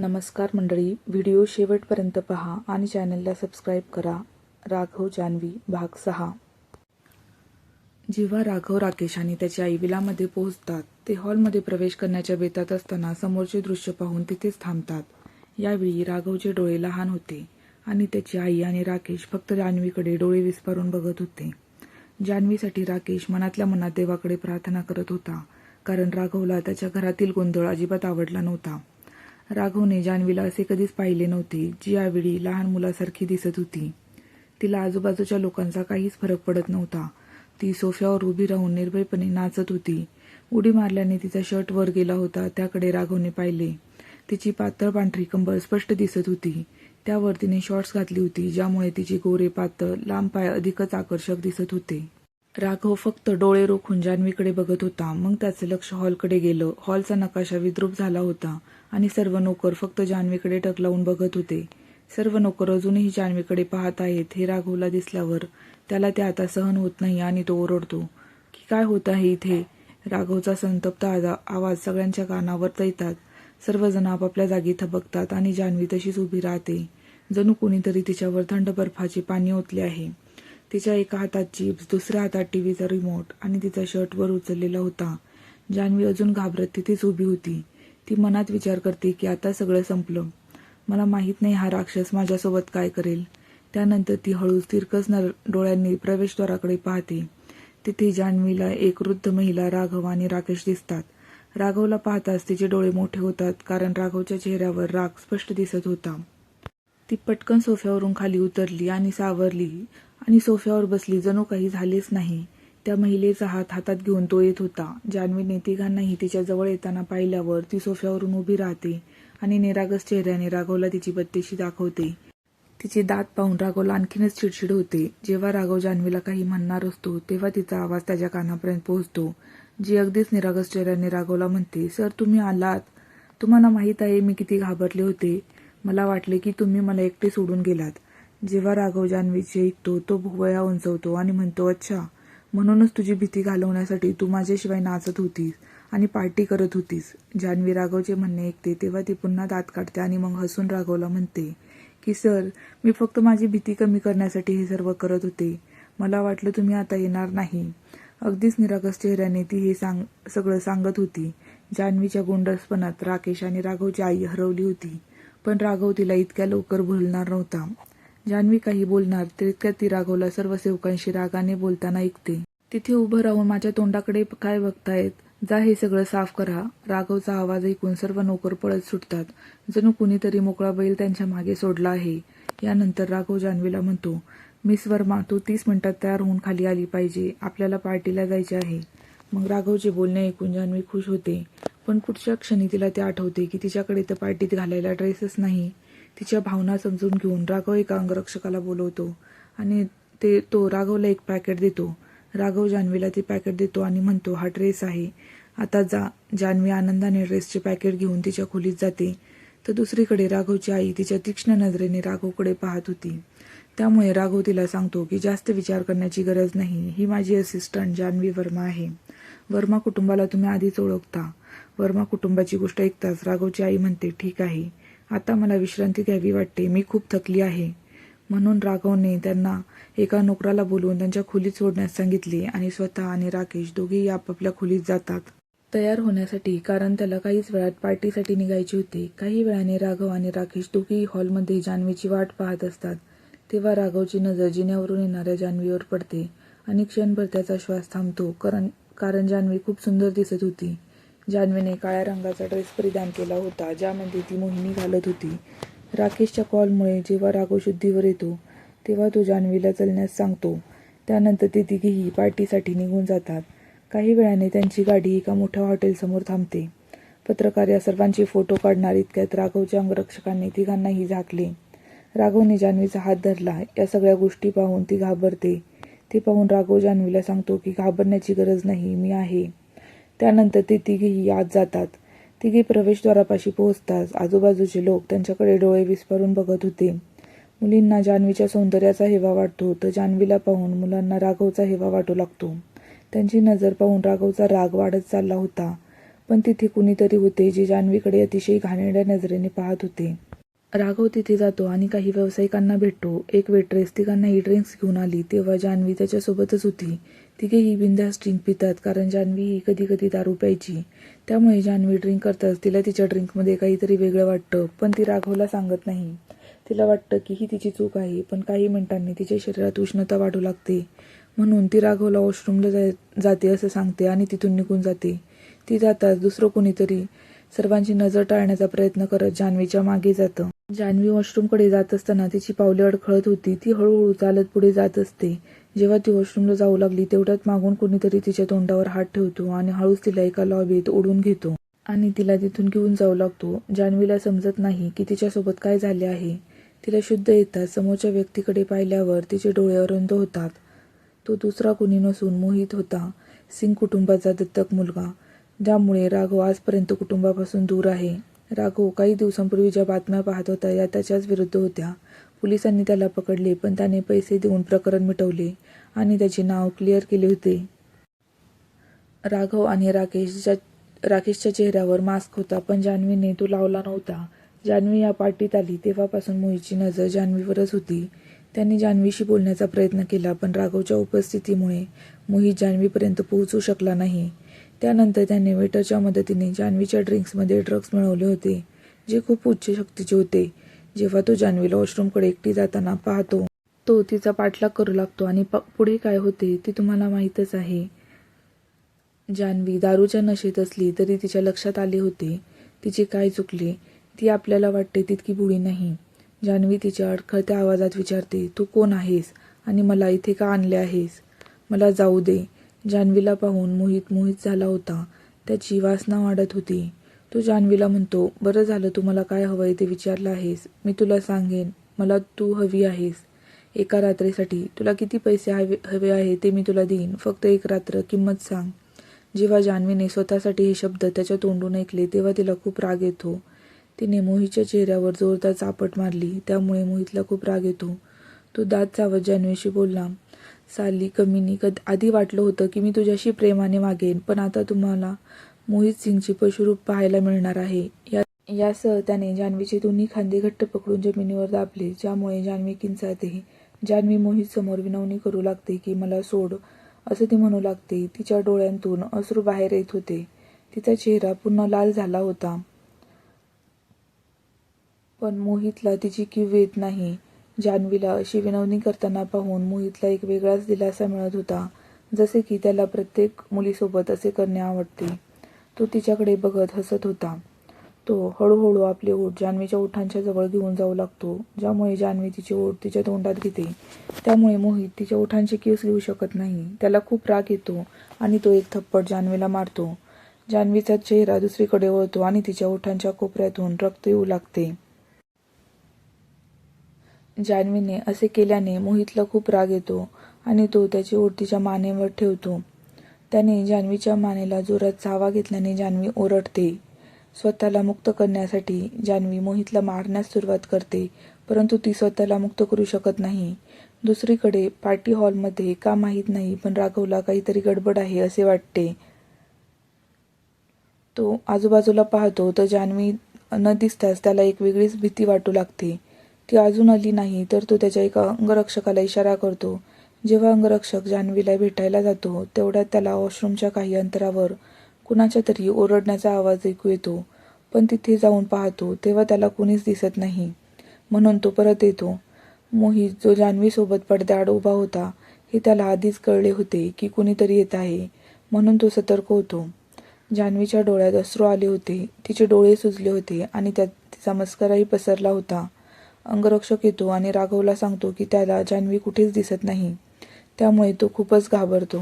नमस्कार मंडळी व्हिडिओ शेवटपर्यंत पहा आणि चॅनलला सबस्क्राईब करा. राघव जान्हवी भाग सहा. जेव्हा राघव राकेश आणि त्याच्या आई विलामध्ये पोहोचतात ते हॉलमध्ये प्रवेश करण्याच्या बेतात असताना समोरचे दृश्य पाहून तिथेच थांबतात. यावेळी राघवचे डोळे लहान होते आणि त्याची आई आणि राकेश फक्त जान्हवीकडे डोळे विस्फारून बघत होते. जान्हवीसाठी राकेश मनातल्या मनात देवाकडे प्रार्थना करत होता कारण राघवला त्याच्या घरातील गोंधळ अजिबात आवडला नव्हता. राघवने जान्हवीला असे कधीच पाहिले नव्हते जी यावेळी लहान मुलासारखी दिसत होती. तिला आजूबाजूच्या लोकांचा काहीच फरक पडत नव्हता. ती सोफ्यावर उभी राहून निर्भयपणे नाचत होती. उडी मारल्याने तिचा शर्ट वर गेला होता त्याकडे राघवने पाहिले. तिची पातळ पांढरी कंबर स्पष्ट दिसत होती. त्यावर तिने शॉर्ट्स घातली होती ज्यामुळे तिचे गोरे पातळ लांब पाय अधिकच आकर्षक दिसत होते. राघव फक्त डोळे रोखून जान्हवीकडे बघत होता. मग त्याचे लक्ष हॉलकडे गेलं. हॉलचा नकाशा विद्रूप झाला होता. आणि सर्व नोकर फक्त जान्हवीकडे टकलावून बघत होते. सर्व नोकर अजूनही जान्हवीकडे पाहत आहेत हे राघवला दिसल्यावर त्याला ते आता सहन होत नाही आणि तो ओरडतो की काय होत आहे इथे? राघवचा संतप्त आवाज सगळ्यांच्या कानावर तैतात. सर्वजण आपापल्या जागी थबकतात आणि जान्हवी तशीच उभी राहते. जणू कोणीतरी तिच्यावर थंड बर्फाचे पाणी ओतले आहे. तिच्या एका हातात चिप्स दुसऱ्या हातात टीव्हीचा रिमोट आणि तिचा शर्टवर उचललेला होता. जान्हवी अजून घाबरत तिथेच उभी होती. ती मनात विचार करते की आता सगळं संपलं. मला माहीत नाही हा राक्षस माझ्यासोबत काय करेल. त्यानंतर ती हळूच तिरकस नर डोळ्यांनी प्रवेशद्वाराकडे पाहते. तिथे जान्हवीला एक वृद्ध महिला राघव आणि राकेश दिसतात. राघवला पाहताच तिचे डोळे मोठे होतात कारण राघवच्या चेहऱ्यावर राग स्पष्ट दिसत होता. ती पटकन सोफ्यावरून खाली उतरली आणि सावरली आणि सोफ्यावर बसली. जणू काही झालेच नाही. त्या महिलेचा हात हातात घेऊन तो येत होता. जान्हवीने तिघांनाही तिच्या जवळ येताना पाहिल्यावर ती सोफ्यावरून उभी राहते आणि निरागस चेहऱ्याने राघवला तिची बत्तीशी दाखवते. तिचे दात पाहून राघवला आणखीनच चिडचिड होते. जेव्हा राघव जान्हवीला काही म्हणणार असतो तेव्हा तिचा आवाज त्याच्या कानापर्यंत पोहोचतो. जी अगदीच निरागस चेहऱ्याने राघवला म्हणते सर तुम्ही आलात. तुम्हाला माहीत आहे मी किती घाबरले होते. मला वाटले की तुम्ही मला एकटे सोडून गेलात. जेव्हा राघव जान्हवीचे ऐकतो तो भुवया उंचवतो आणि म्हणतो अच्छा म्हणूनच तुझी भीती घालवण्यासाठी तू माझ्याशिवाय नाचत होतीस आणि पार्टी करत होतीस. जान्हवी राघवचे म्हणणे ऐकते तेव्हा ती पुन्हा दात काढते आणि मग हसून राघवला म्हणते की सर मी फक्त माझी भीती कमी करण्यासाठी हे सर्व करत होते. मला वाटलं तुम्ही आता येणार नाही. अगदीच निरागस चेहऱ्याने ती हे सांग सगळं सांगत होती. जान्हवीच्या गोंडसपणात राकेश आणि राघवची आई हरवली होती. पण राघव तिला इतक्या लवकर भुलणार नव्हता. जान्हवी काही बोलणार तितक्यात ती राघवला सर्व सेवकांशी रागाने बोलताना ऐकते. तिथे उभं राहून माझ्या तोंडाकडे काय बघतायत? जा हे सगळं साफ करा. राघवचा आवाज ऐकून सर्व नोकर पळत सुटतात. जणू कुणीतरी मोकळा बैल त्यांच्या मागे सोडला आहे. यानंतर राघव जान्हवीला म्हणतो मिस वर्मा तू तीस मिनिटात तयार होऊन खाली आली पाहिजे. आपल्याला पार्टीला जायचे आहे. मग राघवचे बोलणे ऐकून जान्हवी खुश होते. पण पुढच्या क्षणी तिला ते आठवते की तिच्याकडे तर पार्टीत घालायला ड्रेसच नाही. तिच्या भावना समजून घेऊन राघव एका अंगरक्षकाला बोलवतो आणि ते तो राघवला एक पॅकेट देतो. राघव जान्हवीला ते पॅकेट देतो आणि म्हणतो हा ड्रेस आहे. आता जा जान्हवी आनंदाने ड्रेसचे पॅकेट घेऊन तिच्या खोलीत जाते. तर दुसरीकडे राघवची आई तिच्या तीक्ष्ण नजरेने राघवकडे पाहत होती. त्यामुळे राघव तिला सांगतो की जास्त विचार करण्याची गरज नाही. ही माझी असिस्टंट जान्हवी वर्मा आहे. वर्मा कुटुंबाला तुम्ही आधीच ओळखता. वर्मा कुटुंबाची गोष्ट ऐकताच राघवची आई म्हणते ठीक आहे. आता मला विश्रांती घ्यावी वाटते. मी खूप थकली आहे. म्हणून राघवने त्यांना एका नोकराला बोलवून त्यांच्या खोलीत सोडण्यास सांगितले आणि स्वतः आणि राकेश दोघेही आपापल्या खोलीत जातात. तयार होण्यासाठी कारण त्याला काहीच वेळात पार्टीसाठी निघायचे होते. काही वेळाने राघव आणि राकेश दोघेही हॉलमध्ये जान्हवीची वाट पाहत असतात. तेव्हा राघवची नजर जिन्यावरून येणाऱ्या जान्हवीवर पडते आणि क्षणभर त्याचा श्वास थांबतो. कारण कारण जान्हवी खूप सुंदर दिसत होती. जान्हवीने काळ्या रंगाचा ड्रेस परिधान केला होता ज्यामध्ये ती मोहिनी घालत होती. राकेशच्या कॉलमुळे जेव्हा राघव शुद्धीवर येतो तेव्हा तो जान्हवीला चलण्यास सांगतो. त्यानंतर ते तिघेही पार्टीसाठी निघून जातात. काही वेळाने त्यांची गाडी एका मोठ्या हॉटेलसमोर थांबते. पत्रकार या सर्वांचे फोटो काढणार इतक्यात राघवच्या अंगरक्षकांनी तिघांनाही झाकले. राघवने जान्हवीचा हात धरला. या सगळ्या गोष्टी पाहून ती घाबरते. ते पाहून राघव जान्हवीला सांगतो की घाबरण्याची गरज नाही मी आहे. त्यानंतर ते तिघेही आत जातात. तिघे प्रवेशद्वारापाशी पोहोचताच आजूबाजूचे लोक त्यांच्याकडे डोळे विस्फारून बघत होते. मुलींना जान्हवीच्या सौंदर्याचा हेवा वाटतो. तर जान्हवीला पाहून मुलांना राघवचा हेवा वाटू लागतो. त्यांची नजर पाहून राघवचा राग वाढत चालला होता. पण तिथे कुणीतरी होते जे जान्हवीकडे अतिशय घाणेरड्या नजरेने पाहत होते. राघव तिथे जातो आणि काही व्यावसायिकांना भेटतो. एक वेट्रेस तिघांनाही ड्रिंक्स घेऊन आली. तेव्हा जान्हवी त्याच्यासोबतच होती. तिघेही बिंदास ड्रिंक पितात कारण जान्हवी ही कधी कधी दारू प्यायची. त्यामुळे जान्हवी ड्रिंक करताच तिला तिच्या ड्रिंकमध्ये काहीतरी वेगळं वाटतं पण ती राघवला सांगत नाही. तिला वाटतं की ही तिची चूक आहे पण काही मिनिटांनी तिच्या शरीरात उष्णता वाढू लागते. म्हणून ती राघवला वॉशरूमला जाय जाते असं सांगते आणि तिथून निघून जाते. ती जाताच दुसरं कोणीतरी सर्वांची नजर टाळण्याचा प्रयत्न करत जान्हवीच्या मागे जातं. जान्हवी वॉशरूमकडे जात असताना तिची पावले अडखळत होती. ती हळूहळू चालत पुढे जात असते. जेव्हा ती वॉशरूमला जाऊ लागली तेवढ्यात मागून कोणीतरी तिच्या तोंडावर हात ठेवतो आणि हळूच तिला एका लॉबीत ओढून घेतो. आणि तिला तिथून घेऊन जाऊ लागतो. जान्हवीला समजत नाही की तिच्यासोबत काय झाले आहे. तिला शुद्ध येतात समोरच्या व्यक्तीकडे पाहिल्यावर तिचे डोळे अरुंद होतात. तो दुसरा कुणी नसून मोहित होता. सिंग कुटुंबाचा दत्तक मुलगा. ज्यामुळे राघव आजपर्यंत कुटुंबापासून दूर आहे. राघव काही दिवसांपूर्वी ज्या बातम्या पाहत होता या त्याच्याच विरुद्ध होत्या. पोलिसांनी त्याला पकडले पण त्याने पैसे देऊन प्रकरण मिटवले आणि त्याचे नाव क्लिअर केले होते. राघव आणि राकेशच्या राकेशच्या चेहऱ्यावर मास्क होता पण जान्हवीने तो लावला नव्हता. जान्हवी या पार्टीत आली तेव्हापासून मोहितची नजर जान्हवीवरच होती. त्यांनी जान्हवीशी बोलण्याचा प्रयत्न केला पण राघवच्या उपस्थितीमुळे मोहित जान्हवीपर्यंत पोहोचू शकला नाही. त्यानंतर त्याने वेटरच्या मदतीने जान्हवीच्या ड्रिंक्समध्ये ड्रग्स मिळवले होते जे खूप उच्च शक्तीचे होते. जेव्हा तो जान्हवीला वॉशरूमकडे एकटी जाताना पाहतो तो तिचा पाठलाग करू लागतो. आणि प- पुढे काय होते ते तुम्हाला माहीतच आहे. जान्हवी दारूच्या नशेत असली तरी तिच्या लक्षात आले होते. तिचे काय चुकले ती आपल्याला वाटते तितकी बुडी नाही. जान्हवी तिच्या अडखळत्या आवाजात विचारते तू कोण आहेस आणि मला इथे का आणले आहेस? मला जाऊ दे. जान्हवीला पाहून मोहित मोहित झाला होता. त्याची वासना वाढत होती. तो जान्हवीला म्हणतो बरं झालं तू मला काय हवंय ते विचारलं आहेस. मी तुला सांगेन मला तू हवी आहेस. एका रात्रीसाठी तुला किती पैसे हवे हवे आहे ते मी तुला देईन. फक्त एक रात्र किंमत सांग. जेव्हा जान्हवीने स्वतःसाठी हे शब्द त्याच्या तोंडून ऐकले तेव्हा तिला खूप राग येतो. तिने मोहितच्या चेहऱ्यावर जोरदार चापट मारली. त्यामुळे मोहितला खूप राग येतो. तो दात चावत जान्हवीशी बोलला. साली कमीनी कद आधी वाटलं होतं की मी तुझ्याशी प्रेमाने मागेन पण आता तुम्हाला मोहित सिंगची पशुरूप पाहायला मिळणार आहे. या यासह त्याने जान्हवीचे दोन्ही खांदे घट्ट पकडून जमिनीवर दाबले ज्यामुळे जान्हवी किंचाळते. जान्हवी मोहित समोर विनवणी करू लागते की मला सोड असं ती म्हणू लागते. तिच्या डोळ्यांतून अश्रू बाहेर येत होते. तिचा चेहरा पुन्हा लाल झाला होता. पण मोहितला तिची किव येत नाही. जान्हवीला अशी विनवणी करताना पाहून मोहितला एक वेगळाच दिलासा मिळत होता जसे की त्याला प्रत्येक मुलीसोबत असे करणे आवडते. तो तिच्याकडे बघत हसत होता. तो हळूहळू आपले ओठ जान्हवीच्या ओठांच्या जवळ घेऊन जाऊ लागतो ज्यामुळे जान्हवी तिचे ओठ तिच्या तोंडात घेते. त्यामुळे मोहित तिच्या ओठांचे केस घेऊ शकत नाही. त्याला खूप राग येतो आणि तो एक थप्पड जान्हवीला मारतो. जान्हवीचा चेहरा दुसरीकडे वळतो आणि तिच्या ओठांच्या कोपऱ्यातून रक्त येऊ लागते. जान्हवीने असे केल्याने मोहितला खूप राग येतो आणि तो त्याची ओठ तिच्या मानेवर ठेवतो. त्याने जान्हवीच्या मानेला जोरात चावा घेतल्याने जान्हवी ओरडते. स्वतःला मुक्त करण्यासाठी जान्हवी मोहितला मारण्यास सुरुवात करते परंतु ती स्वतःला मुक्त करू शकत नाही. दुसरीकडे पार्टी हॉलमध्ये का माहीत नाही पण राघवला काहीतरी गडबड आहे असे वाटते. तो आजूबाजूला पाहतो तर जान्हवी न दिसताच त्याला एक वेगळीच भीती वाटू लागते. ती अजून आली नाही तर तो त्याच्या एका अंगरक्षकाला इशारा करतो. जेव्हा अंगरक्षक जान्हवीला भेटायला जातो तेवढ्यात त्याला वॉशरूमच्या काही अंतरावर कुणाच्या तरी ओरडण्याचा आवाज ऐकू येतो. पण तिथे जाऊन पाहतो तेव्हा त्याला कुणीच दिसत नाही. म्हणून तो परत येतो. मोहित जो जान्हवीसोबत पडद्याआड उभा होता हे त्याला आधीच कळले होते की कुणीतरी येत आहे. म्हणून तो सतर्क होतो. जान्हवीच्या डोळ्यात अश्रू आले होते. तिचे डोळे सुजले होते आणि त्यात तिचा मस्कराही पसरला होता. अंगरक्षक येतो आणि राघवला सांगतो की त्याला जान्हवी कुठेच दिसत नाही. त्यामुळे तो खूपच घाबरतो.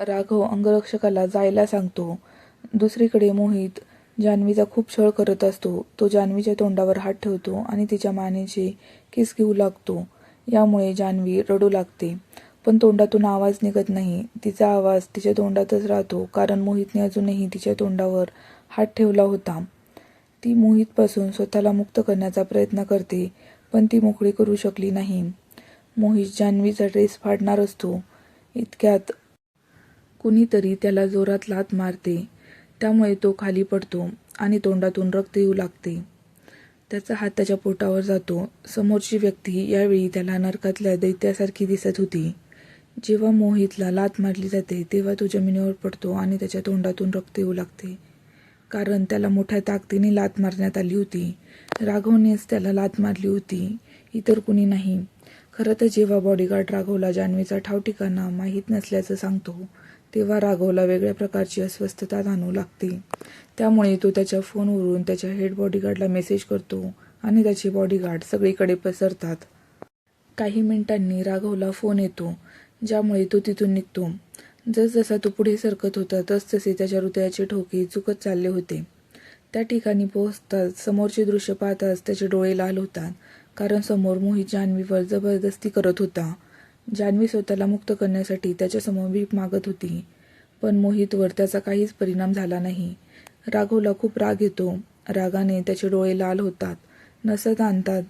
राघव अंगरक्षकाला जायला सांगतो. दुसरीकडे मोहित जान्हवीचा खूप छळ करत असतो. तो जान्हवीच्या तोंडावर हात ठेवतो आणि तिच्या मानेचे किस घेऊ लागतो. यामुळे जान्हवी रडू लागते. पण तोंडातून आवाज निघत नाही. तिचा आवाज तिच्या तोंडातच राहतो कारण मोहितने अजूनही तिच्या तोंडावर हात ठेवला होता. ती मोहितपासून स्वतःला मुक्त करण्याचा प्रयत्न करते पण ती मोकळी करू शकली नाही. मोहित जान्हवीचा ड्रेस फाडणार असतो. इतक्यात कुणीतरी त्याला जोरात लात मारते. त्यामुळे तो खाली पडतो आणि तोंडातून रक्त येऊ लागते. त्याचा हात त्याच्या पोटावर जातो. समोरची व्यक्ती यावेळी त्याला नरकातल्या दैत्यासारखी दिसत होती. जेव्हा मोहितला लात मारली जाते तेव्हा तो जमिनीवर पडतो आणि त्याच्या तोंडातून रक्त येऊ लागते. कारण त्याला मोठ्या ताकदीने लात मारण्यात आली होती. राघवनेच त्याला लात मारली होती. इतर कुणी नाही. खरं तर जेव्हा बॉडीगार्ड राघवला जान्हवीचा ठाव ठिकाणा माहीत नसल्याचं सांगतो तेव्हा राघवला वेगळ्या प्रकारची अस्वस्थता जाणवू लागते. त्यामुळे तो त्याच्या फोनवरून त्याच्या हेड बॉडीगार्डला मेसेज करतो आणि त्याचे बॉडीगार्ड सगळीकडे पसरतात. काही मिनिटांनी राघवला फोन येतो ज्यामुळे तो तिथून निघतो. जसजसा तो पुढे सरकत होता तसतसे त्याच्या हृदयाचे ठोके चुकत चालले होते. त्या ठिकाणी पोहोचताच समोरचे दृश्य पाहताच त्याचे डोळे लाल होतात. कारण समोर मोहित जान्हवीवर जबरदस्ती करत होता. जान्हवी स्वतःला मुक्त करण्यासाठी त्याच्यासमोर भीक मागत होती. पण मोहितवर त्याचा काहीच परिणाम झाला नाही. राघवला खूप राग येतो. रागाने त्याचे डोळे लाल होतात. नसत आणतात.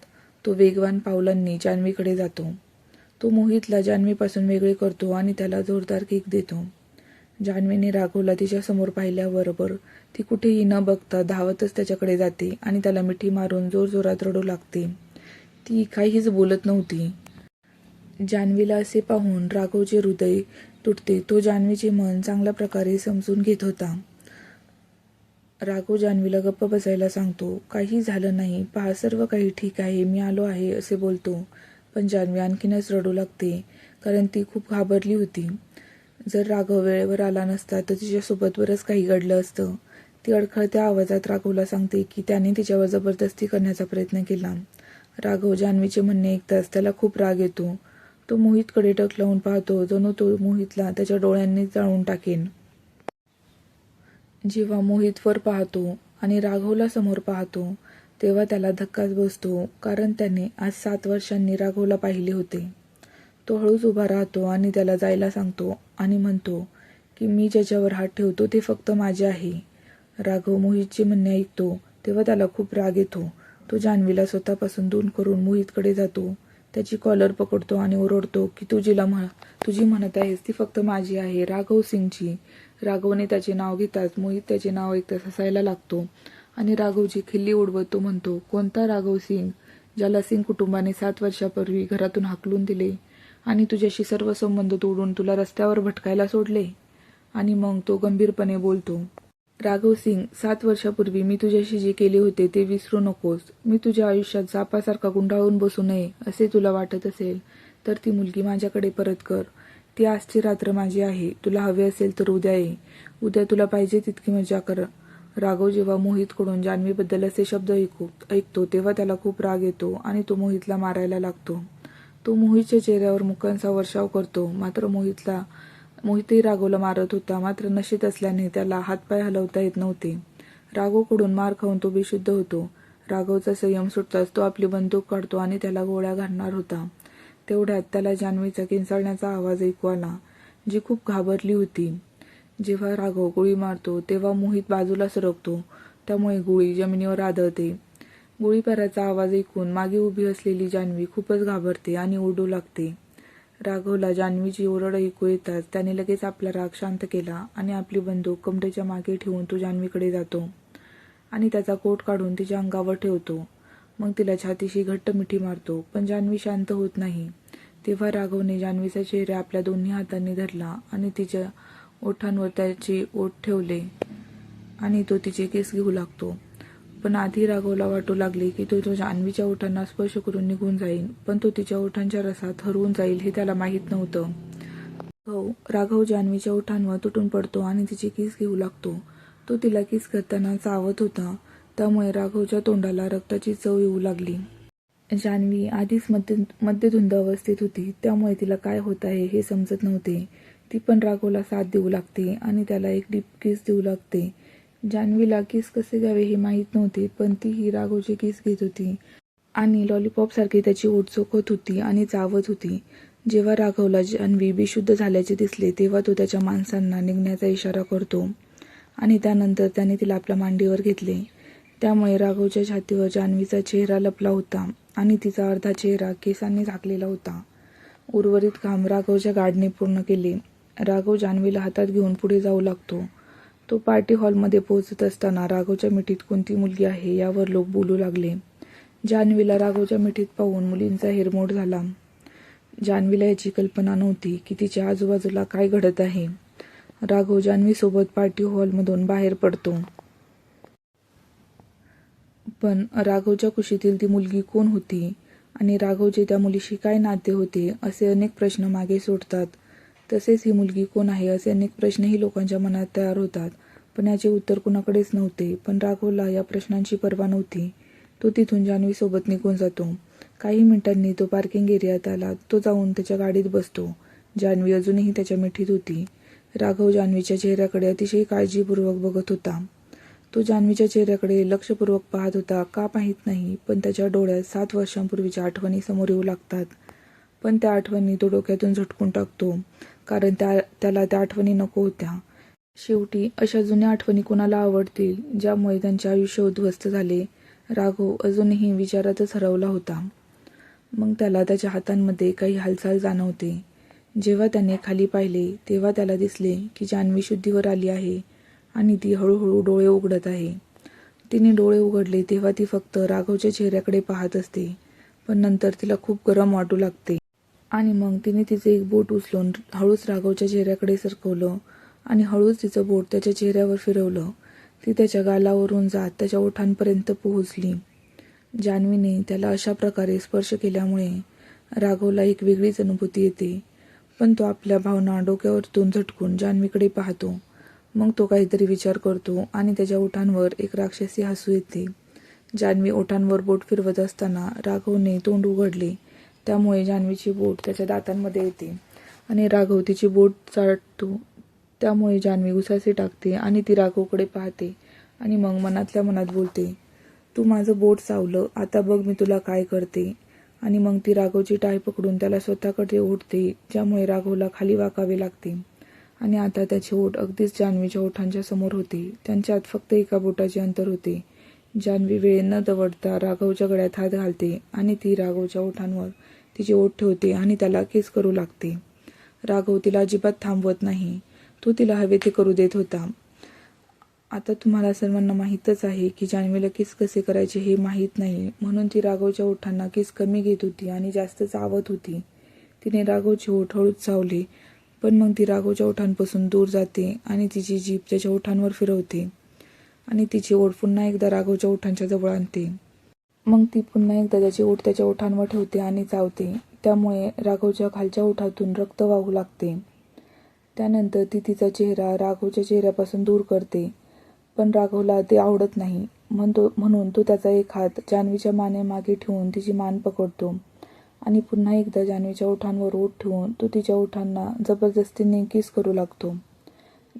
तो वेगवान पावलांनी जान्हवीकडे जातो. तो मोहितला जान्हवीपासून वेगळे करतो आणि त्याला जोरदार किक देतो. जान्हवीने राघवला तिच्यासमोर पाहिल्याबरोबर ती कुठेही न बघता धावतच त्याच्याकडे जाते आणि त्याला मिठी मारून जोरजोरात रडू लागते. ती काहीच बोलत नव्हती. जान्हवीला असे पाहून राघवचे हृदय तुटते. तो जान्हवीचे मन चांगल्या प्रकारे समजून घेत होता. राघव जान्हवीला गप्प बसायला सांगतो काही झालं नाही. पहा सर्व काही ठीक आहे. मी आलो आहे असे बोलतो. पण जान्हवी आणखीनच रडू लागते कारण ती खूप घाबरली होती. जर राघव वेळेवर आला नसता तर तिच्यासोबत बरंच काही घडलं असतं. ती अडखळत्या आवाजात राघवला सांगते की त्याने तिच्यावर जबरदस्ती करण्याचा प्रयत्न केला. राघव जान्हवीचे म्हणणे ऐकताच त्याला खूप राग येतो. तो मोहितकडे टक लावून पाहतो जणू तो मोहितला त्याच्या डोळ्यांनी जाळून टाकेन. जेव्हा मोहितवर पाहतो आणि राघवला समोर पाहतो तेव्हा त्याला धक्काच बसतो कारण त्याने आज सात वर्षांनी राघवला पाहिले होते. तो हळूच उभा राहतो आणि त्याला जायला सांगतो आणि म्हणतो की मी ज्याच्यावर हात ठेवतो ते फक्त माझे आहे. राघव मोहितचे म्हणणे ऐकतो तेव्हा त्याला खूप राग येतो तो जान्हवीला स्वतःपासून दूर करून मोहितकडे जातो. त्याची कॉलर पकडतो आणि ओरडतो की तू जिला म्हण तुझी म्हणत आहेस ती फक्त माझी आहे राघव सिंगची. राघवने त्याचे नाव घेताच मोहित त्याचे नाव ऐकताच हसायला लागतो. आणि राघवची खिल्ली उडवत तो म्हणतो कोणता राघव सिंग ज्याला सिंग कुटुंबाने सात वर्षापूर्वी घरातून हाकलून दिले आणि तुझ्याशी सर्व संबंध तोडून तुला रस्त्यावर भटकायला सोडले? आणि मग तो गंभीरपणे बोलतो राघव सिंग सात वर्षापूर्वी मी तुझ्याशी जे केले होते ते विसरू नकोस. मी तुझ्या आयुष्यात सापासारखा गुंडाळून बसू नये असे तुला वाटत असेल तर ती मुलगी माझ्याकडे परत कर. ती आजची रात्र माझी आहे तुला हवे असेल तर उद्या ये. उद्या तुला पाहिजे तितकी मजा कर. राघव जेव्हा मोहितकडून जान्हवीबद्दल असे शब्द ऐकू ऐकतो तेव्हा त्याला खूप राग येतो आणि तो मोहितला मारायला लागतो. तो मोहितच्या चेहऱ्यावर मुकांचा वर्षाव करतो मात्र मोहितला मोहितही राघवला मारत होता. मात्र नशेत असल्याने त्याला हातपाय हलवता येत नव्हते. राघवकडून मार खाऊन तो बेशुद्ध होतो. राघवचा संयम सुटताच तो आपली बंदूक काढतो आणि त्याला गोळ्या घालणार होता. तेवढ्यात त्याला जान्हवीचा किंचाळण्याचा आवाज ऐकू आला जी खूप घाबरली होती. जेव्हा राघव गोळी मारतो तेव्हा मोहित बाजूला सरकतो. त्यामुळे गोळी जमिनीवर आदळते. गोळीबाराचा आवाज ऐकून मागे उभी असलेली जान्हवी खूपच घाबरते आणि ओढू लागते. राघवला जान्हवीची ओरड ऐकू येताच त्याने लगेच आपला राग शांत केला आणि आपली बंदूक कमरेच्या मागे ठेवून तो जान्हवीकडे जातो. आणि त्याचा कोट काढून तिच्या अंगावर ठेवतो. मग तिला छातीशी घट्ट मिठी मारतो पण जान्हवी शांत होत नाही. तेव्हा राघवने जान्हवीचा चेहरा आपल्या दोन्ही हातांनी धरला आणि तिच्या ओठांवर त्याचे ओठ ठेवले आणि तो तिचे केस घेऊ लागतो. पण आधी राघवला वाटू लागले की तो तो जान्हवीच्या ओठांना स्पर्श करून निघून जाईल पण तो तिच्या ओठांच्या रसात हरवून जाईल हे त्याला माहीत नव्हतं. राघव राघव जान्हवीच्या ओठांवर तुटून पडतो आणि तिची किस घेऊ लागतो. तो तिला किस करताना चावत होता. त्यामुळे राघवच्या तोंडाला रक्ताची चव येऊ लागली. जान्हवी आधीच मध्य मध्यधुंद अवस्थेत होती त्यामुळे तिला काय होत आहे हे समजत नव्हते. ती पण राघवला साथ देऊ लागते आणि त्याला एक डीप किस देऊ लागते. जान्हवीला किस कसे द्यावे हे माहीत नव्हते पण ती ही राघवचे किस घेत होती. आणि लॉलीपॉप सारखी त्याची ओठ चोखत होती आणि चावत होती. जेव्हा राघवला जान्हवी बेशुद्ध झाल्याचे दिसले तेव्हा तो त्याच्या माणसांना निघण्याचा इशारा करतो. आणि त्यानंतर त्याने तिला आपल्या मांडीवर घेतले. त्यामुळे राघवच्या छातीवर जान्हवीचा चेहरा लपला होता आणि तिचा अर्धा चेहरा केसांनी झाकलेला होता. उर्वरित काम राघवच्या गाडने पूर्ण केले. राघव जान्हवीला हातात घेऊन पुढे जाऊ लागतो. तो पार्टी हॉलमध्ये पोहोचत असताना राघवच्या मिठीत कोणती मुलगी आहे यावर लोक बोलू लागले. जान्हवीला राघवच्या मिठीत पाहून मुलींचा हिरमोड झाला. जान्हवीला याची कल्पना नव्हती की तिच्या आजूबाजूला काय घडत आहे. राघव जान्हवीसोबत पार्टी हॉलमधून बाहेर पडतो. पण राघवच्या कुशीतील ती मुलगी कोण होती? आणि राघवचे त्या मुलीशी काय नाते होते? असे अनेक प्रश्न मागे सोडतात. तसेच ही मुलगी कोण आहे असे अनेक प्रश्नही लोकांच्या मनात तयार होतात. पण याचे उत्तर कुणाकडेच नव्हते. पण राघवला या प्रश्नांची पर्वा नव्हती. तो तिथून जान्हवीसोबत निघून जातो. काही मिनिटांनी तो पार्किंग एरियात आला. तो जाऊन त्याच्या गाडीत बसतो. जान्हवी अजूनही त्याच्या मिठीत होती. राघव जान्हवीच्या चेहऱ्याकडे अतिशय काळजीपूर्वक बघत होता. तो जान्हवीच्या चेहऱ्याकडे लक्षपूर्वक पाहत होता. का माहीत नाही पण त्याच्या डोळ्यात सात वर्षांपूर्वीच्या आठवणी समोर येऊ लागतात. पण त्या आठवणी तो डोक्यातून झटकून टाकतो. कारण त्या त्याला त्या आठवणी नको होत्या. शेवटी अशा जुन्या आठवणी कोणाला आवडतील ज्यामुळे त्यांचे आयुष्य उद्ध्वस्त झाले? राघव अजूनही विचारातच हरवला होता. मग त्याला त्याच्या हातांमध्ये काही हालचाल जाणवते. जेव्हा त्याने खाली पाहिले तेव्हा त्याला दिसले की जान्हवी शुद्धीवर आली आहे आणि ती हळूहळू डोळे उघडत आहे. तिने डोळे उघडले तेव्हा ती फक्त राघवच्या चेहऱ्याकडे पाहत असते पण नंतर तिला खूप गरम वाटू लागते. आणि मग तिने तिचे एक बोट उचलून हळूच राघवच्या चेहऱ्याकडे सरकवलं आणि हळूच तिचं बोट त्याच्या चेहऱ्यावर फिरवलं. ती त्याच्या गालावरून जात त्याच्या ओठांपर्यंत पोहोचली. जान्हवीने त्याला अशा प्रकारे स्पर्श केल्यामुळे राघवला एक वेगळीच अनुभूती येते. पण तो आपल्या भावना डोक्यावरतून झटकून जान्हवीकडे पाहतो. मग तो काहीतरी विचार करतो आणि त्याच्या ओठांवर एक राक्षसी हसू येते. जान्हवी ओठांवर बोट फिरवत असताना राघवने तोंड उघडले. त्यामुळे जान्हवीची बोट त्याच्या दातांमध्ये येते. आणि राघव तिची बोट चाटतो. त्यामुळे जान्हवी उसासे टाकते आणि ती राघवकडे पाहते आणि मग मनातल्या मनात बोलते तू माझं बोट चावलं आता बघ मी तुला काय करते. आणि मग ती राघवची टाय पकडून त्याला स्वतःकडे ओढते ज्यामुळे राघवला खाली वाकावे लागते. आणि आता त्याचे ओठ अगदीच जान्हवीच्या ओठांच्या समोर होते. त्यांच्यात फक्त एका बोटाचे अंतर होते. जान्हवी वेळ न दवडता राघवच्या गळ्यात हात घालते आणि ती राघवच्या ओठांवर तिची ओठ ठेवते आणि त्याला केस करू लागते. राघव तिला अजिबात थांबवत नाही. तो तिला हवे ते करू देत होता. आता तुम्हाला सर्वांना माहीतच आहे की जान्हवीला किस कसे करायचे हे माहीत नाही. म्हणून ती राघवच्या ओठांना किस कमी घेत होती आणि जास्त चावत होती. तिने राघवचे ओठ हळूच चावले पण मग ती राघवच्या ओठांपासून दूर जाते आणि तिची जीभ त्याच्या ओठांवर फिरवते. आणि तिची ओढ पुन्हा एकदा राघवच्या ओठांच्या जवळ आणते. मग ती पुन्हा एकदा त्याची ओठ त्याच्या ओठांवर ठेवते आणि चावते. त्यामुळे राघवच्या खालच्या ओठातून रक्त वाहू लागते. त्यानंतर ती तिचा चेहरा राघवच्या चेहऱ्यापासून दूर करते. पण राघवला ते आवडत नाही. म्हणतो म्हणून तो त्याचा एक हात जान्हवीच्या मानेमागे ठेवून तिची मान पकडतो. आणि पुन्हा एकदा जान्हवीच्या ओठांवर ओठ ठेवून तो तिच्या ओठांना जबरदस्तीने किस करू लागतो.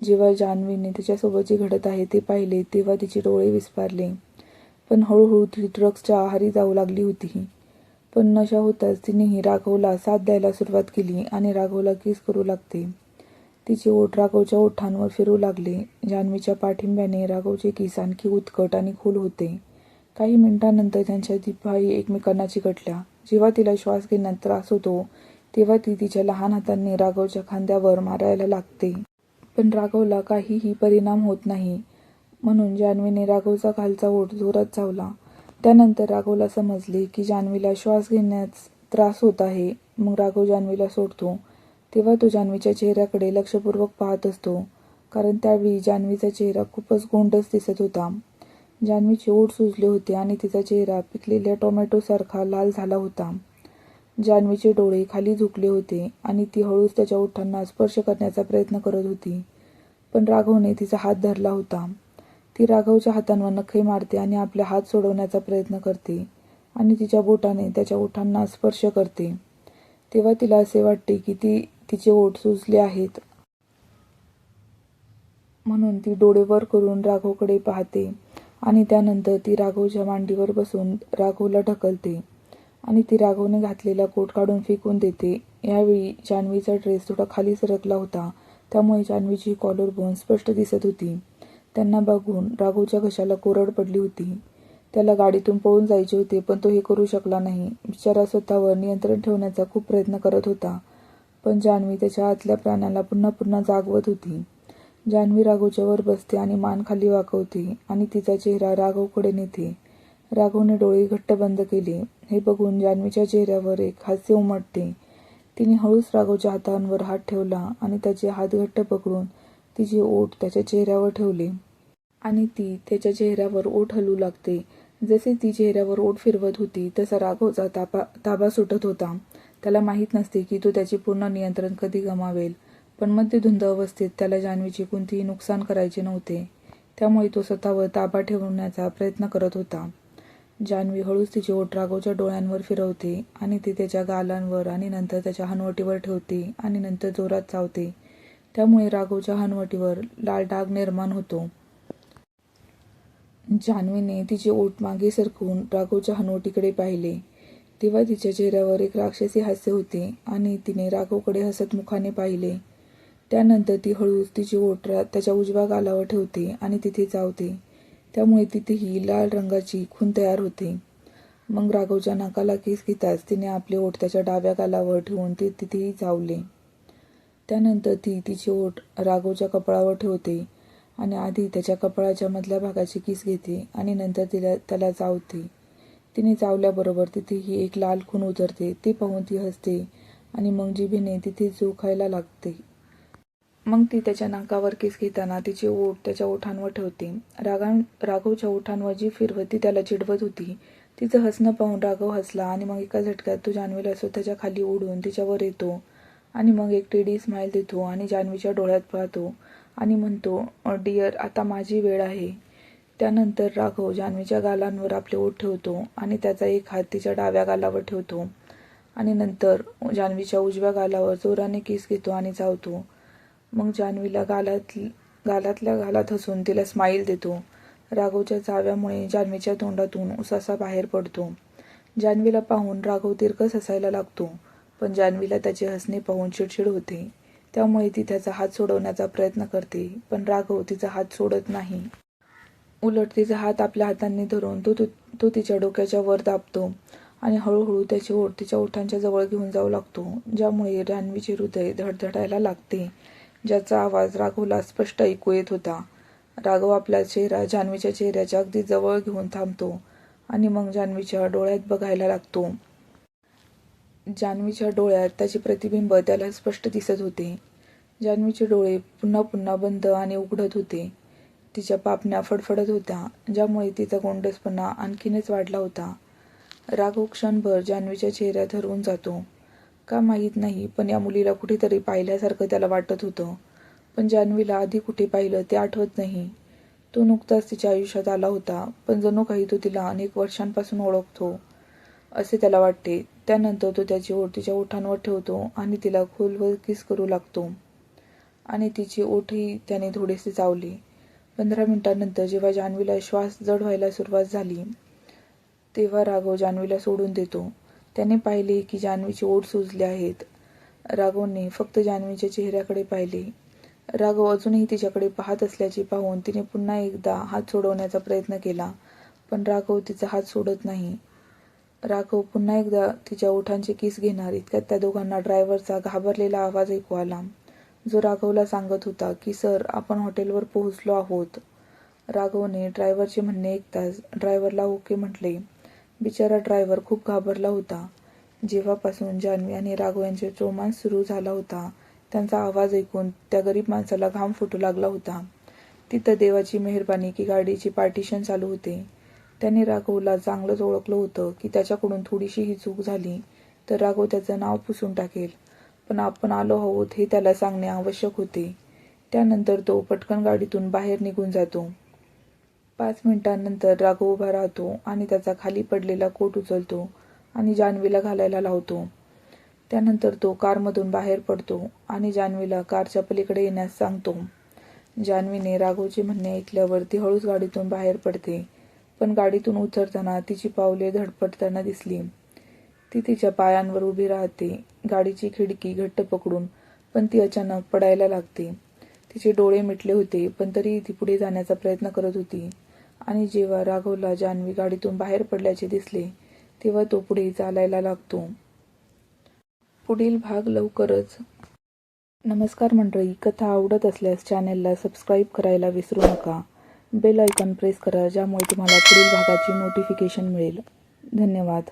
जेव्हा जान्हवीने तिच्यासोबत जे घडत आहे ते पाहिले तेव्हा तिचे डोळे विस्पारले पण हळूहळू ती ड्रग्सच्या आहारी जाऊ लागली होती पण नशा होताच तिनेही राघवला साथ द्यायला सुरुवात केली आणि राघवला किस करू लागते. तिचे ओठ राघवच्या ओठांवर फिरू लागले. जान्हवीच्या पाठिंब्याने राघवचे केस आणखी उत्कट आणि खोल होते. काही मिनिटांनंतर त्यांच्या जिभाही एकमेकांना चिकटल्या. जेव्हा तिला श्वास घेण्यात त्रास होतो तेव्हा ती तिच्या लहान हातांनी राघवच्या खांद्यावर मारायला लागते. पण राघवला काहीही परिणाम होत नाही. म्हणून जान्हवीने राघवचा खालचा ओठ जोरात चावला. त्यानंतर राघवला समजले की जान्हवीला श्वास घेण्यास त्रास होत आहे. मग राघव जान्हवीला सोडतो. तेव्हा तो जान्हवीच्या चेहऱ्याकडे लक्षपूर्वक पाहत असतो. कारण त्यावेळी जान्हवीचा चेहरा खूपच गोंडस दिसत होता. जान्हवीचे ओठ सुजले होते आणि तिचा चेहरा पिकलेल्या टोमॅटोसारखा लाल झाला होता. जान्हवीचे डोळे खाली झुकले होते आणि ती हळूच त्याच्या ओठांना स्पर्श करण्याचा प्रयत्न करत होती. पण राघवने तिचा हात धरला होता. ती राघवच्या हातांवर नखे मारते आणि आपले हात सोडवण्याचा प्रयत्न करते आणि तिच्या बोटाने त्याच्या ओठांना स्पर्श करते. तेव्हा तिला असे वाटते की ती तिचे ओठ सुजले आहेत. म्हणून ती डोळे वर करून राघवकडे पाहते आणि त्यानंतर ती राघवच्या मांडीवर बसून राघवला ढकलते. आणि ती राघवने घातलेला कोट काढून फेकून देते. यावेळी जान्हवीचा ड्रेस थोडा खाली सरकला होता. त्यामुळे जान्हवीची कॉलर बोन स्पष्ट दिसत होती. त्यांना बघून राघवच्या घशाला कोरड पडली होती. त्याला गाडीतून पळून जायचे होते पण तो हे करू शकला नाही. बिचारा स्वतःवर नियंत्रण ठेवण्याचा खूप प्रयत्न करत होता. पण जान्हवी त्याच्या आतल्या प्राण्याला पुन्हा पुन्हा जागवत होती. जान्हवी राघवच्यावर बसते आणि मान खाली वाकवते आणि तिचा चेहरा राघवकडे नेते. राघवने डोळे घट्ट बंद केले. हे बघून जान्हवीच्या चेहऱ्यावर एक हास्य उमटते. तिने हळूच राघवच्या हातांवर हात ठेवला आणि त्याचे हात घट्ट पकडून तिचे ओठ त्याच्या चेहऱ्यावर ठेवले. आणि ती त्याच्या चेहऱ्यावर ओठ हलवू लागते. जसे ती चेहऱ्यावर ओठ फिरवत होती तसा राघवचा ताबा ताबा सुटत होता. त्याला माहीत नसते की तो त्याचे पूर्ण नियंत्रण कधी गमावेल पण मध्यधुंद अवस्थेत त्याला जान्हवीचे कोणतेही नुकसान करायचे नव्हते. त्यामुळे तो स्वतःवर ताबा ठेवण्याचा प्रयत्न करत होता. जान्हवी हळूच तिचे ओठ राघवच्या डोळ्यांवर फिरवते आणि ती त्याच्या गालांवर आणि नंतर त्याच्या हनवटीवर ठेवते आणि नंतर जोरात चावते. त्यामुळे राघवच्या हनवटीवर लाल डाग निर्माण होतो. जान्हवीने तिचे ओठ मागे सरकवून राघवच्या हनवटीकडे पाहिले. तेव्हा तिच्या चेहऱ्यावर एक राक्षसी हास्य होते आणि तिने राघवकडे हसत मुखाने पाहिले. त्यानंतर ती हळूच तिची ओठ त्याच्या उजव्या गालावर ठेवते आणि तिथे चावते. त्यामुळे तिथेही लाल रंगाची खून तयार होते. मग राघवच्या नाकाला केस घेताच तिने आपले ओठ त्याच्या डाव्या गालावर ठेवून ते तिथेही चावले त्यानंतर ती तिचे ओठ राघवच्या कपाळावर ठेवते आणि आधी त्याच्या कपाळाच्या मधल्या भागाची किस घेते आणि नंतर तिला त्याला चावते तिने चावल्याबरोबर तिथेही एक लाल खून उतरते ते पाहून ती हसते आणि मग जिभेने तिथे जोखायला लागते मग ती त्याच्या नाकावर केस घेताना तिचे ओठ त्याच्या ओठांवर ठेवते. रागां राघवच्या ओठांवर जी फिरवत ती त्याला चिडवत होती तिचं हसणं पाहून राघव हसला आणि मग एका झटक्यात तो जान्हवीला स्वतःच्या खाली ओढून तिच्यावर येतो आणि मग एक टेडी स्माईल देतो आणि जान्हवीच्या डोळ्यात पाहतो आणि म्हणतो डिअर आता माझी वेळ आहे. त्यानंतर राघव जान्हवीच्या गालांवर आपले ओठ ठेवतो आणि त्याचा एक हात तिच्या डाव्या गालावर ठेवतो आणि नंतर जान्हवीच्या उजव्या गालावर जोराने किस घेतो आणि चावतो मग जान्हवीला गालात गालातल्या गालात हसून तिला स्माईल देतो. राघवच्या चाव्यामुळे जान्हवीच्या तोंडातून उसासा बाहेर पडतो. जान्हवीला पाहून राघव तिरकस हसायला लागतो पण जान्हवीला त्याचे हसणे पाहून चिडचिड होते. त्यामुळे ती त्याचा हात सोडवण्याचा प्रयत्न करते पण राघव तिचा हात सोडत नाही. उलट तिचा हात आपल्या हातांनी धरून तो तो- तो तिच्या डोक्याच्या वर दाबतो आणि हळूहळू त्याचे ओठ तिच्या ओठांच्या जवळ घेऊन जाऊ लागतो ज्यामुळे जान्हवीचे हृदय धडधडायला लागते. ज्याचा आवाज राघवला स्पष्ट ऐकू येत होता. राघव आपला चेहरा जान्हवीच्या चेहऱ्याच्या अगदी जवळ घेऊन थांबतो आणि मग जान्हवीच्या डोळ्यात बघायला लागतो. जान्हवीच्या डोळ्यात त्याचे प्रतिबिंब त्याला स्पष्ट दिसत होते. जान्हवीचे डोळे पुन्हा पुन्हा बंद आणि उघडत होते. तिच्या पापण्या फडफडत होत्या ज्यामुळे तिचा गोंडसपणा आणखीनच वाढला होता. राघव क्षणभर जान्हवीच्या चेहऱ्यात हरवून जातो. का माहीत नाही पण या मुलीला कुठेतरी पाहिल्यासारखं त्याला वाटत होतं. पण जान्हवीला आधी कुठे पाहिलं ते आठवत नाही. तो नुकताच तिच्या आयुष्यात आला होता पण जणू काही तो तिला अनेक वर्षांपासून ओळखतो. असे त्याला वाटते. त्यानंतर तो त्याची ओठ तिच्या ओठांवर ठेवतो आणि तिला खोलवर किस करू लागतो. आणि तिची ओठही त्याने थोडेसे चावले. पंधरा मिनिटांनंतर जेव्हा जान्हवीला श्वास जड व्हायला सुरुवात झाली तेव्हा राघव जान्हवीला सोडून देतो. त्याने पाहिले की जान्हवीचे ओठ सुजले आहेत. राघवने फक्त जान्हवीच्या चेहऱ्याकडे पाहिले. राघव अजूनही तिच्याकडे पाहत असल्याचे पाहून तिने पुन्हा एकदा हात सोडवण्याचा प्रयत्न केला पण राघव तिचा हात सोडत नाही. राघव पुन्हा एकदा तिच्या ओठांचे किस घेणार इतक्यात त्या दोघांना ड्रायव्हरचा घाबरलेला आवाज ऐकू आला. जो राघवला सांगत होता की सर आपण हॉटेलवर पोहोचलो आहोत. राघवने ड्रायव्हरचे म्हणणे ऐकताच ड्रायव्हरला ओके म्हटले. बिचारा ड्रायव्हर खूप घाबरला होता. जेव्हापासून जान्हवी आणि राघव यांचे रोमांस सुरू झाला होता त्यांचा आवाज ऐकून त्या गरीब माणसाला घाम फुटू लागला होता. तिथं देवाची मेहरबानी की गाडीची पार्टिशन चालू होते. त्याने राघवला चांगलंच ओळखलं होतं की त्याच्याकडून थोडीशी ही चूक झाली तर राघव त्याचं नाव पुसून टाकेल. पण आपण आलो आहोत हे त्याला सांगणे आवश्यक होते. त्यानंतर तो पटकन गाडीतून बाहेर निघून जातो. पाच मिनिटांनंतर राघव उभा राहतो आणि त्याचा खाली पडलेला कोट उचलतो आणि जान्हवीला घालायला लावतो. त्यानंतर तो कारमधून बाहेर पडतो आणि जान्हवीला कारच्या पलीकडे येण्यास सांगतो. जान्हवीने राघवचे म्हणणे ऐकल्यावर ती हळूच गाडीतून बाहेर पडते पण गाडीतून उतरताना तिची पावले धडपडताना दिसली. ती तिच्या पायांवर उभी राहते गाडीची खिडकी घट्ट पकडून पण ती अचानक पडायला लागते. तिचे डोळे मिटले होते पण तरीही ती पुढे जाण्याचा प्रयत्न करत होती. आणि जेव्हा राघवला जान्हवी गाडीतून बाहेर पडल्याचे दिसले तेव्हा तो पुढे चालायला लागतो. पुढील भाग लवकरच. नमस्कार मंडळी कथा आवडत असल्यास चॅनेलला सबस्क्राईब करायला विसरू नका. बेल आयकॉन प्रेस करा ज्यामुळे तुम्हाला पुढील भागाची नोटिफिकेशन मिळेल. धन्यवाद.